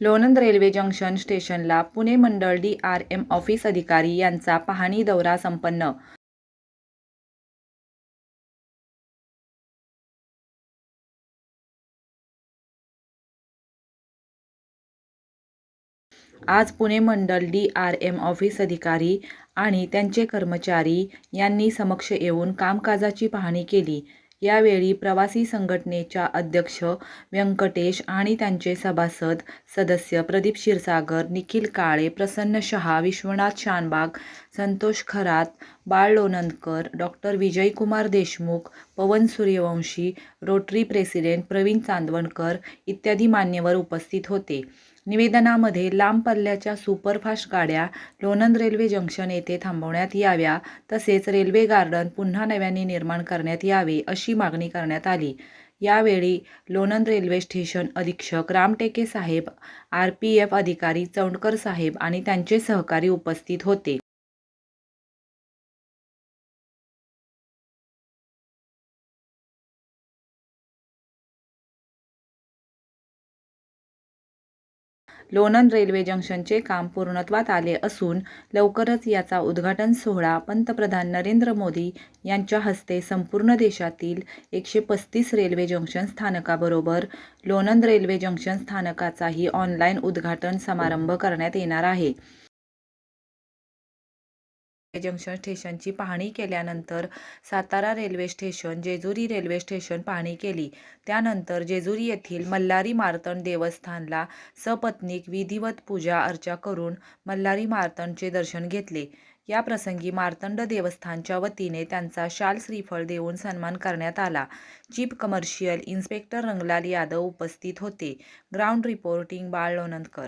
Lonand railway junction स्टेशनला पुणे मंडळ D R M office अधिकारी यांचा पाहणी दौरा संपन्न. आज पुणे मंडल डी आर एम ऑफिस अधिकारी आणि त्यांचे कर्मचारी यांनी समक्ष येऊन कामकाजाची पाहणी केली. यावेळी प्रवासी संघटनेच्या अध्यक्ष व्यंकटेश आणि त्यांचे सभासद सदस्य प्रदीप क्षीरसागर निखिल काळे प्रसन्न Shah Vishwanath Shanbag Santosh Kharat Bal Lonandkar doctor Vijaykumar Deshmukh Pavan Suryavanshi Rotary president Pravin Chandwankar इत्यादी मान्यवर उपस्थित होते. निवेदनामध्ये लांब पल्ल्याच्या सुपरफास्ट गाड्या लोणंद रेल्वे जंक्शन येथे थांबवण्यात याव्या तसेच रेल्वे गार्डन पुन्हा नव्याने निर्माण करण्यात यावे अशी मागणी करण्यात आली. यावेळी लोणंद रेल्वे स्टेशन अधीक्षक Ramteke saheb R P F अधिकारी चौंडकर साहेब आणि त्यांचे सहकारी उपस्थित होते. लोणंद रेल्वे जंक्शनचे काम पूर्णत्वात आले असून लवकरच याचा उद्घाटन सोहळा पंतप्रधान नरेंद्र मोदी यांच्या हस्ते संपूर्ण देशातील एकशे पस्तीस रेल्वे जंक्शन स्थानकाबरोबर लोणंद रेल्वे जंक्शन स्थानकाचाही ऑनलाईन उद्घाटन समारंभ करण्यात येणार आहे. जंक्शन स्टेशनची पाहणी केल्यानंतर Satara railway station Jejuri railway station पाहणी केली. त्यानंतर जेजुरी येथील मल्हारी मार्तंड देवस्थानला सपत्नीक विधिवत पूजा अर्चा करून मल्हारी मार्तंडचे दर्शन घेतले. या प्रसंगी मार्तंड देवस्थानच्या वतीने त्यांचा शाल श्रीफळ देऊन सन्मान करण्यात आला. Chief commercial inspector Ranglal Yadav उपस्थित होते. ग्राउंड रिपोर्टिंग बाळ लोणंदकर.